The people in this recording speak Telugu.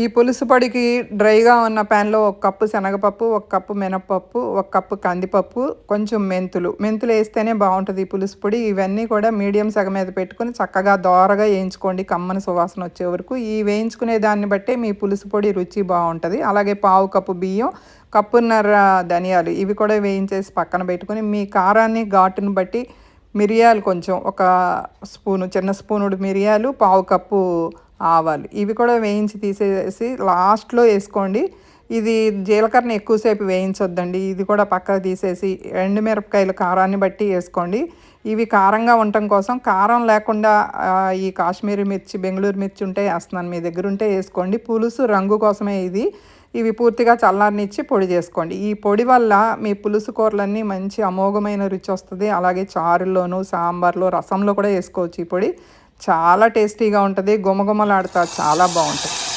ఈ పులుసు పొడికి డ్రైగా ఉన్న ప్యాన్లో ఒక కప్పు శనగపప్పు ఒక కప్పు మినపప్పు ఒక కప్పు కందిపప్పు కొంచెం మెంతులు. మెంతులు వేస్తేనే బాగుంటుంది ఈ పులుసు పొడి. ఇవన్నీ కూడా మీడియం సగం మీద పెట్టుకుని చక్కగా దోరగా వేయించుకోండి. కమ్మని సువాసన వచ్చే వరకు ఈ వేయించుకునే దాన్ని బట్టే మీ పులుసు పొడి రుచి బాగుంటుంది. అలాగే పావు కప్పు బియ్యం కప్పున్నర ధనియాలు ఇవి కూడా వేయించేసి పక్కన పెట్టుకుని మీ కారాన్ని ఘాటును బట్టి మిరియాలు కొంచెం ఒక స్పూను చిన్న స్పూనుడు మిరియాలు పావు కప్పు ఆవాలు. ఇవి కూడా వేయించి తీసేసి లాస్ట్లో వేసుకోండి. ఇది జీలకర్రని ఎక్కువసేపు వేయించొద్దండి. ఇది కూడా పక్కకు తీసేసి ఎండుమిరపకాయలు కారాన్ని బట్టి వేసుకోండి. ఇవి కారంగా ఉండటం కోసం కారం లేకుండా ఈ కాశ్మీరీ మిర్చి బెంగళూరు మిర్చి ఉంటే వేస్తున్నాను. మీ దగ్గర ఉంటే వేసుకోండి. పులుసు రంగు కోసమే ఇది. ఇవి పూర్తిగా చల్లారనిచ్చి పొడి చేసుకోండి. ఈ పొడి వల్ల మీ పులుసు కూరలన్నీ మంచి అమోఘమైన రుచి వస్తుంది. అలాగే చారులోను సాంబార్లో రసంలో కూడా వేసుకోవచ్చు ఈ పొడి. చాలా టేస్టీగా ఉంటుంది. గుమగుమలాడుతా చాలా బాగుంటుంది.